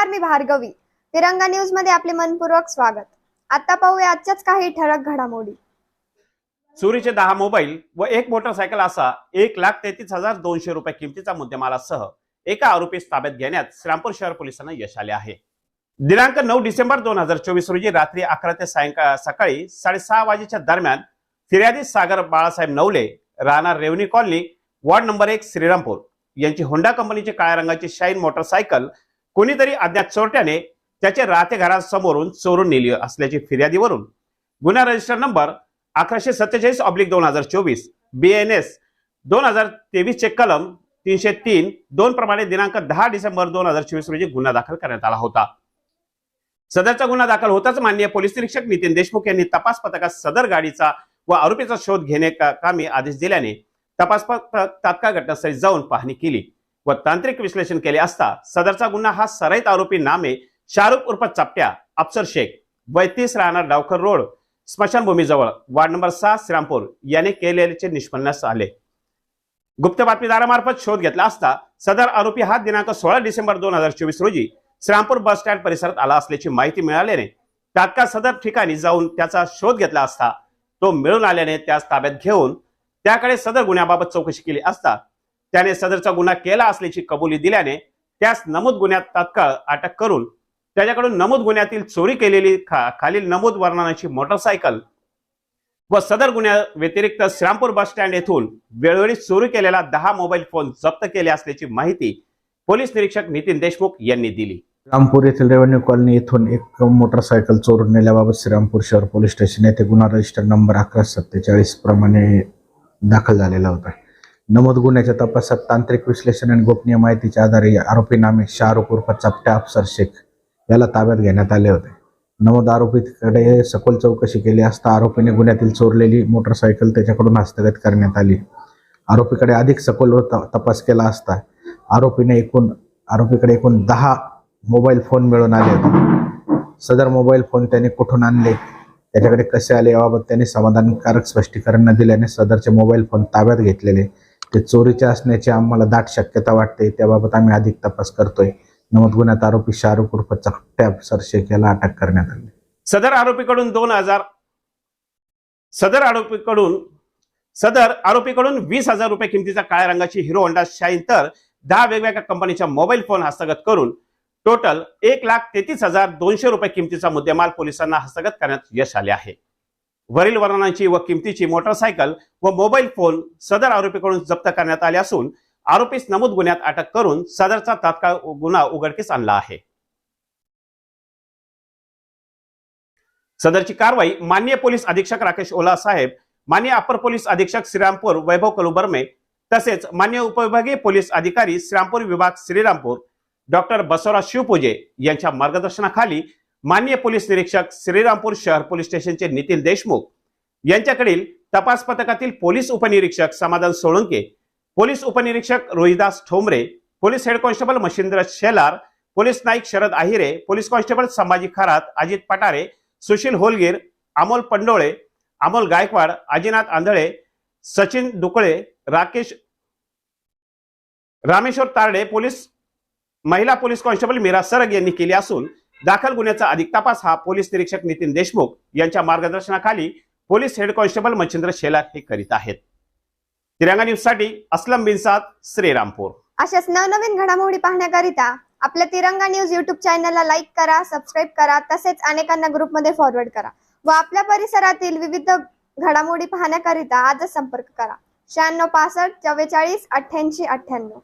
नमस्कार मी भार्गवी. तिरंगा न्यूजमध्ये आपले मनपूर्वक स्वागत. आता पाहूया आजच्याच काही ठळक घडामोडी. चोरीचे दहा मोबाईल व एक मोटरसायकल असा एक लाख तेहतीस हजार दोनशे रुपये किमतीचा मुद्देमालासह एका आरोपीस ताब्यात घेण्यात श्रीरामपूर शहर पोलिसांना यश आले आहे. दिनांक नऊ डिसेंबर दोन हजार चोवीस रोजी रात्री अकरा ते सायंकाळ सकाळी साडेसहा वाजेच्या दरम्यान फिर्यादी सागर बाळासाहेब नवले राहणार रेवनी कॉलनी वॉर्ड नंबर एक श्रीरामपूर यांची होंडा कंपनीची काळ्या रंगाची शाईन मोटरसायकल कोणीतरी अज्ञात चोरट्याने त्याचे राहते घरासमोरून चोरून नेली असल्याची फिर्यादीवरून. गुन्हा रजिस्टर नंबर अकराशे सत्तेचाळीस ऑब्लिक दोन हजार चोवीस बी एन एस दोन हजार तेवीस चे कलम तीनशे तीन दोन प्रमाणे दिनांक दहा डिसेंबर दोन हजार चोवीस रोजी गुन्हा दाखल करण्यात आला होता. सदरचा गुन्हा दाखल होताच माननीय पोलीस निरीक्षक नितीन देशमुख यांनी तपास पथकात सदर गाडीचा व आरोपीचा शोध घेणे कामी आदेश दिल्याने तपास पथक तात्काळ घटनास्थळी जाऊन पाहणी केली. व तांत्रिक विश्लेषण केले असता सदरचा गुन्हा हा सराईत आरोपी नामे शाहरुख उर्फ चपट्या अफसर शेख बैतीस राहणार डावखर रोड स्मशानभूमीजवळ वार्ड नंबर सहा श्रीरामपूर याने केलेल्याचे निष्पन्नास आले. गुप्त बातमीदारामार्फत शोध घेतला असता सदर आरोपी हा दिनांक सोळा डिसेंबर दोन हजार चोवीस रोजी श्रीरामपूर बस स्टँड परिसरात आला असल्याची माहिती मिळाल्याने तात्काळ सदर ठिकाणी जाऊन त्याचा शोध घेतला असता तो मिळून आल्याने त्यास ताब्यात घेऊन त्याकडे सदर गुन्ह्याबाबत चौकशी केली असता त्याने सदरचा गुन्हा केला असल्याची कबुली दिल्याने त्यास नमूद गुन्ह्यात तात्काळ अटक करून त्याच्याकडून नमूद गुन्ह्यातील चोरी केलेली खा- खालील नमूद वर्णनाची मोटरसायकल व सदर गुन्ह्या व्यतिरिक्त श्रीरामपूर बस स्टँड येथून वेळोवेळी चोरी केलेला दहा मोबाईल फोन जप्त केले असल्याची माहिती पोलीस निरीक्षक नितीन देशमुख यांनी दिली. रामपूर येथील रेव्हेन्यू कॉलनी येथून एक मोटरसायकल चोरून नेल्याबाबत श्रीरामपूर शहर पोलीस स्टेशन येथे गुन्हा रजिस्टर नंबर अकरा सत्तेचाळीस प्रमाणे दाखल झालेला होता. नमूद गुन्ह्याच्या तपासात तांत्रिक विश्लेषण आणि गोपनीय माहितीच्या आधारे आरोपी नामे शाहरुख उर्फ चपट्या अफसर शेख याला ताब्यात घेण्यात आले होते. नमूद आरोपीकडे सखोल चौकशी केली असता आरोपीने गुन्ह्यातील चोरलेली मोटरसायकल त्याच्याकडून हस्तगत करण्यात आली. आरोपीकडे अधिक सखोल तपास केला असता आरोपीने एकूण आरोपीकडे एकूण दहा मोबाईल फोन मिळून आले होते. सदर मोबाईल फोन त्याने कुठून आणले त्याच्याकडे कसे आले याबाबत त्यांनी समाधानकारक स्पष्टीकरण न दिल्याने सदरचे मोबाईल फोन ताब्यात घेतलेले ते चोरीचे असण्याची आम्हाला दाट शक्यता वाटते. त्याबाबत आम्ही अधिक तपास करतोय. नमद गुन्ह्यात आरोपी शाहरुख उर्फ चकट्या सरशेख याला अटक करण्यात आली. सदर आरोपीकडून दोन हजार सदर आरोपीकडून सदर आरोपीकडून वीस हजार रुपये किमतीचा काळ्या रंगाची हिरो होंडा शाईन तर दहा वेगवेगळ्या कंपनीच्या मोबाईल फोन हस्तगत करून टोटल एक लाख तेहतीस हजार दोनशे रुपये किमतीचा मुद्देमाल पोलिसांना हस्तगत करण्यात यश आले आहे. वरील वर्णनाची व किमतीची मोटरसायकल व मोबाईल फोन सदर आरोपीकडून जप्त करण्यात आले असून आरोपीस नमूद गुन्ह्यात अटक करून सदरचा तात्काळ गुन्हा उघडकीस आणला आहे. सदरची कारवाई मान्य पोलीस अधीक्षक राकेश ओला साहेब मान्य अपर पोलीस अधीक्षक श्रीरामपूर वैभव कलुबर्मे तसेच मान्य उपविभागीय पोलीस अधिकारी श्रीरामपूर विभाग श्रीरामपूर डॉक्टर बसवराज शिवपूजे यांच्या मार्गदर्शनाखाली मान्य पोलीस निरीक्षक श्रीरामपूर शहर पोलीस स्टेशनचे नितीन देशमुख यांच्याकडील तपास पथकातील पोलीस उपनिरीक्षक समाधान सोळंके पोलीस उपनिरीक्षक Rohidas Thombare police head constable Machhindra Shelar police naik Sharad Ahire police constable Sambhaji Kharat Ajit Patare Sushil Holgir Amol Pandole Amol Gaikwad Ajinath Andhale Sachin Dukale Rakesh Rameshwar Tarde police महिला police constable Meera Sarag यांनी केली असून दाखल गुन्ह्याचा अधिक तपास हा police निरीक्षक नितीन देशमुख यांच्या मार्गदर्शनाखाली police head constable Machhindra Shelar हे करीत आहेत. तिरंगा न्यूजसाठी असलम बिनसाद श्रीरामपूर. अशाच नवनवीन घडामोडी पाहण्याकरिता आपल्या तिरंगा न्यूज युट्यूब चॅनलला लाईक करा सबस्क्राईब करा तसेच अनेकांना ग्रुपमध्ये फॉरवर्ड करा व आपल्या परिसरातील विविध घडामोडी पाहण्याकरिता आजच संपर्क करा. शहाण्णव पासष्ट चव्वेचाळीस अठ्ठ्याऐंशी अठ्ठ्याण्णव.